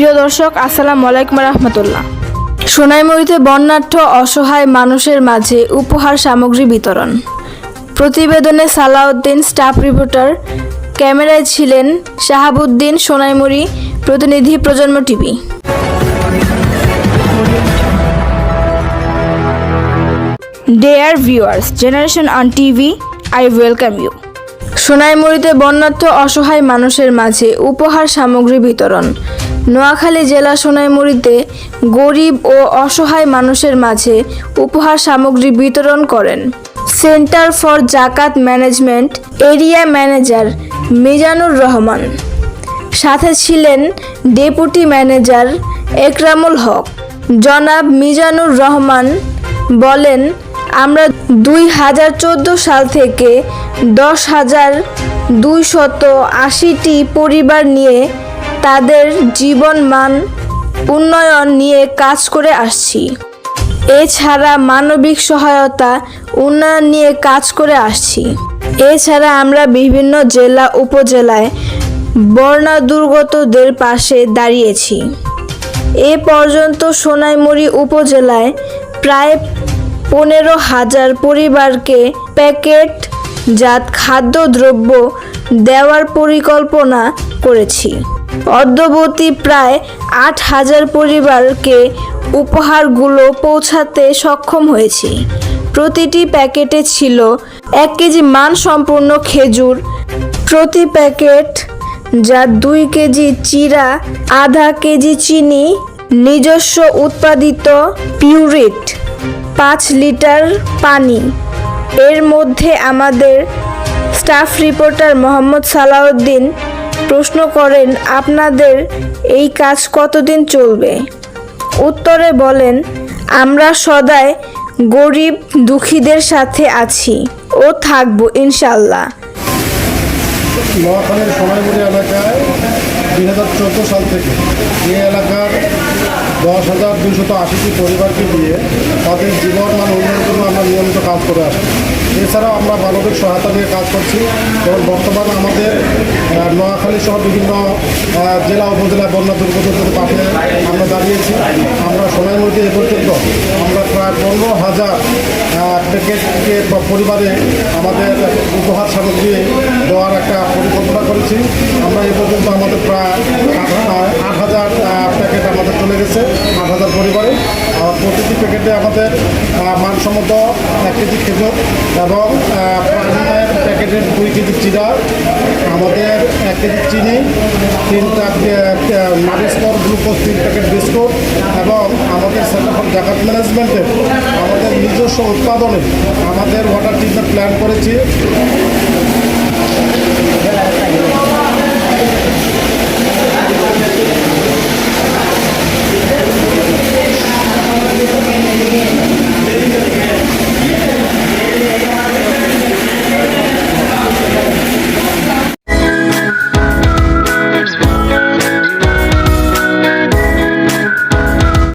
প্রিয় দর্শক, আসসালামু আলাইকুম রহমতুল্লাহ। সোনাইমুড়িতে বন্যাঢ্য অসহায় মানুষের মাঝে উপহার সামগ্রী বিতরণ। প্রতিবেদনে সালাউদ্দিন স্টাফ রিপোর্টার ক্যামেরায় ছিলেন শাহাবুদ্দিন সোনাইমুড়ি, প্রতিনিধি Projonmo TV. Dear viewers generation on TV I welcome you সোনাইমুড়িতে বন্যার্থ অসহায় মানুষের মাঝে উপহার সামগ্রী বিতরণ। নোয়াখালী জেলা সোনাইমুড়িতে গরিব ও অসহায় মানুষের মাঝে উপহার সামগ্রী বিতরণ করেন। Centre for Zakat management area manager Mizanur Rahman. সাথে ছিলেন ডেপুটি ম্যানেজার একরামুল হক। জনাব মিজানুর রহমান বলেন, আমরা দুই হাজার চোদ্দ সাল থেকে দশ হাজার দুইশত আশিটি পরিবার নিয়ে তাদের জীবন মান উন্নয়ন নিয়ে কাজ করে আসছি। এছাড়া মানবিক সহায়তা, উন্নয়ন নিয়ে কাজ করে আসছি। এছাড়া আমরা বিভিন্ন জেলা, উপজেলায় বন্যা দুর্গতদের পাশে দাঁড়িয়েছি। এ পর্যন্ত সোনাইমুড়ি উপজেলায় প্রায় পনেরো হাজার পরিবারকে প্যাকেট জাত খাদ্যদ্রব্য দেওয়ার পরিকল্পনা করেছি। অদ্যবধি প্রায় আট হাজার পরিবারকে উপহারগুলো পৌঁছাতে সক্ষম হয়েছি। প্রতিটি প্যাকেটে ছিল এক কেজি মানসম্পন্ন খেজুর, প্রতি প্যাকেট যা দুই কেজি চিরা, আধা কেজি চিনি, নিজস্ব উৎপাদিত পিউরিট, পাঁচ লিটার পানি। এর মধ্যে আমাদের স্টাফ রিপোর্টার মোহাম্মদ সালাউদ্দিন প্রশ্ন করেন, আপনাদের এই কাজ কতদিন চলবে? উত্তরে বলেন, আমরা সদাই গরিব দুঃখীদের সাথে আছি ও থাকব ইনশাল্লাহ নোয়াখালীর সোনাইমুড়ি এলাকায় দুই হাজার চোদ্দ সাল থেকে এই এলাকার দশ হাজার দুশত আশিটি পরিবারকে দিয়ে তাদের জীবন মান উন্নয়নের জন্য আমরা নিয়মিত কাজ করে আসছি। এছাড়াও আমরা মানবিক সহায়তা নিয়ে কাজ করছি। এবং বর্তমানে আমাদের নোয়াখালী সহ বিভিন্ন জেলা উপজেলায় বন্যা দুর্গতদের পাশে আমরা দাঁড়িয়েছি। আমরা সোনাইমুড়িতে এ পর্যন্ত আমরা প্রায় পনেরো হাজার প্যাকেটকে পরিবারে আমাদের উপহার সামগ্রী দেওয়ার একটা পরিকল্পনা করেছি। আমরা এ পর্যন্ত আমাদের প্রায় আট হাজার প্যাকেট আমাদের চলে গেছে। সেক্ষেত্রে আমাদের মানসম্মত এক কেজি খেজুর এবং প্যাকেটের দুই কেজি চিরা, আমাদের এক কেজি চিনি তিন মারিস্কর গ্লুকোজ তিন প্যাকেট বিস্কুট এবং আমাদের সেন্টার জাকাত ম্যানেজমেন্টে আমাদের নিজস্ব উৎপাদনে আমাদের ওয়াটার ট্রিটমেন্ট প্ল্যান করেছি।